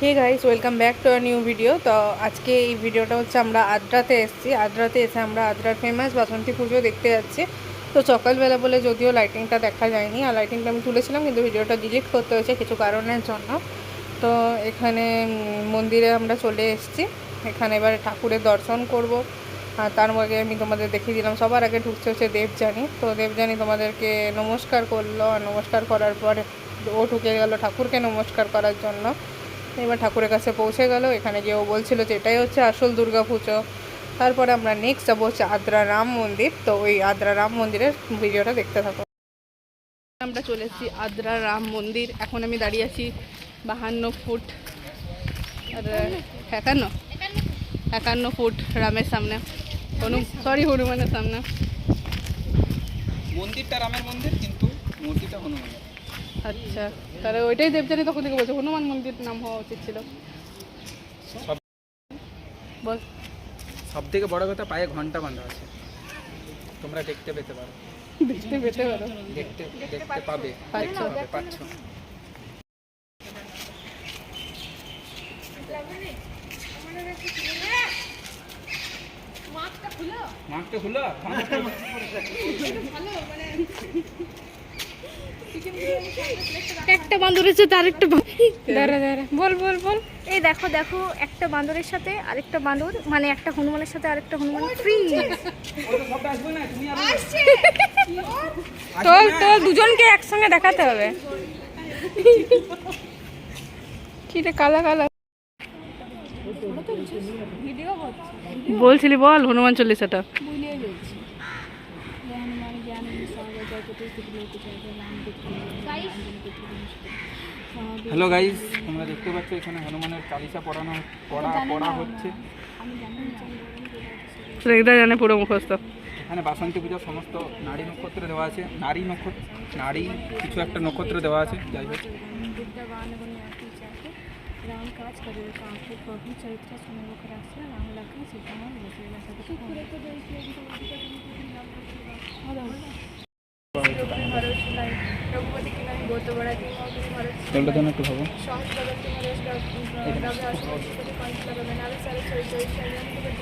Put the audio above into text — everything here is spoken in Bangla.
Hey guys welcome back to our new video তো আজকে এই ভিডিওটা হচ্ছে আমরা আদ্রাতে এসেছি। আদ্রাতে এসে আমরা আদ্রার ফেমাস বাসন্তী পুজো দেখতে যাচ্ছি। তো সকালবেলা বলে যদিও লাইটিংটা দেখা যায়নি, আর লাইটিংটা আমি তুলেছিলাম, কিন্তু ভিডিওটা ডিলিট করতে হয়েছে কিছু কারণের জন্য। তো এখানে মন্দিরে আমরা চলে এসেছি। এখানে এবারে ঠাকুরের দর্শন করব। আর তার আগে আমি তোমাদের দেখিয়ে দিলাম, সবার আগে ঢুকছে হচ্ছে দেবযানী। তো দেবযানী তোমাদেরকে নমস্কার করল, আর নমস্কার করার পরে ও ঢুকে গেল ঠাকুরকে নমস্কার করার জন্য। এবার ঠাকুরের কাছে পৌঁছে গেল। এখানে গিয়ে ও বলছিল যে, এটাই হচ্ছে আসল দুর্গা পুজো। তারপরে আমরা নেক্সট যাব হচ্ছে আদ্রা রাম মন্দির। তো ওই আদ্রা রাম মন্দিরের ভিডিওটা দেখতে থাকো। আমরা চলে এসেছি আদ্রা রাম মন্দির। এখন আমি দাঁড়িয়ে আছি বাহান্ন ফুট, আর, একান্ন? একান্ন ফুট রামের সামনে। হনু সরি হনুমানের সামনে। মন্দিরটা রামের মন্দির, কিন্তু মূর্তিটা হনুমানের। আচ্ছা তাহলে ওইটাই দেবজানি তখন থেকে বলছে হনুমান মন্দির নাম হওয়া উচিত ছিল। সব বল। সব থেকে বড় কথা পায়ে ঘণ্টা বাঁধা আছে। তোমরা দেখতে পেতে পারো। দেখতে পেতে পারো। দেখতে দেখতে পাবে। পাচ্ছ। দেখতে পাবে পাচ্ছ। মাঠটা খুলো। একটা বান্দর এসে তার একটা বান্দরের সাথে আরেকটা দাঁড়া দাঁড়া। বল বল বল। এই দেখো দেখো একটা বান্দরের সাথে আরেকটা বান্দর মানে একটা হনুমানের সাথে আরেকটা হনুমান ফ্রি তোর তোর দুজনকে একসঙ্গে দেখাতে হবে। কি রে কালা কালা। বলছিলি বল হনুমান চল্লিশাটা। হ্যালো গাইস তোমরা দেখতে পাচ্ছ এখানে হনুমানের চালিসা পড়ানো পড়া পড়া হচ্ছে এটা জানে পুরো মুখস্থ এখানে বাসন্তী পূজার সমস্ত নারী নক্ষত্র দেওয়া আছে নারী নক্ষত্র নারী কিছু একটা নক্ষত্র দেওয়া আছে যাই হোক राम काज करे कांके प्रभु चरित्र सुनबो करासे राम लखन सीता मन बसेला ଦୋକାନ ଘର ଥିଲା ରଘୁପତି କି ମାନେ ବହୁତ ବଡ଼ ଦି ମୋ ବି ଘର ତେଲ ଦନ একটু ভাবো। সহজ ভাবে তোমার ডগ ডগ আসলে কিছু কনসেপ্ট হবে না আর স্যার সরি সরি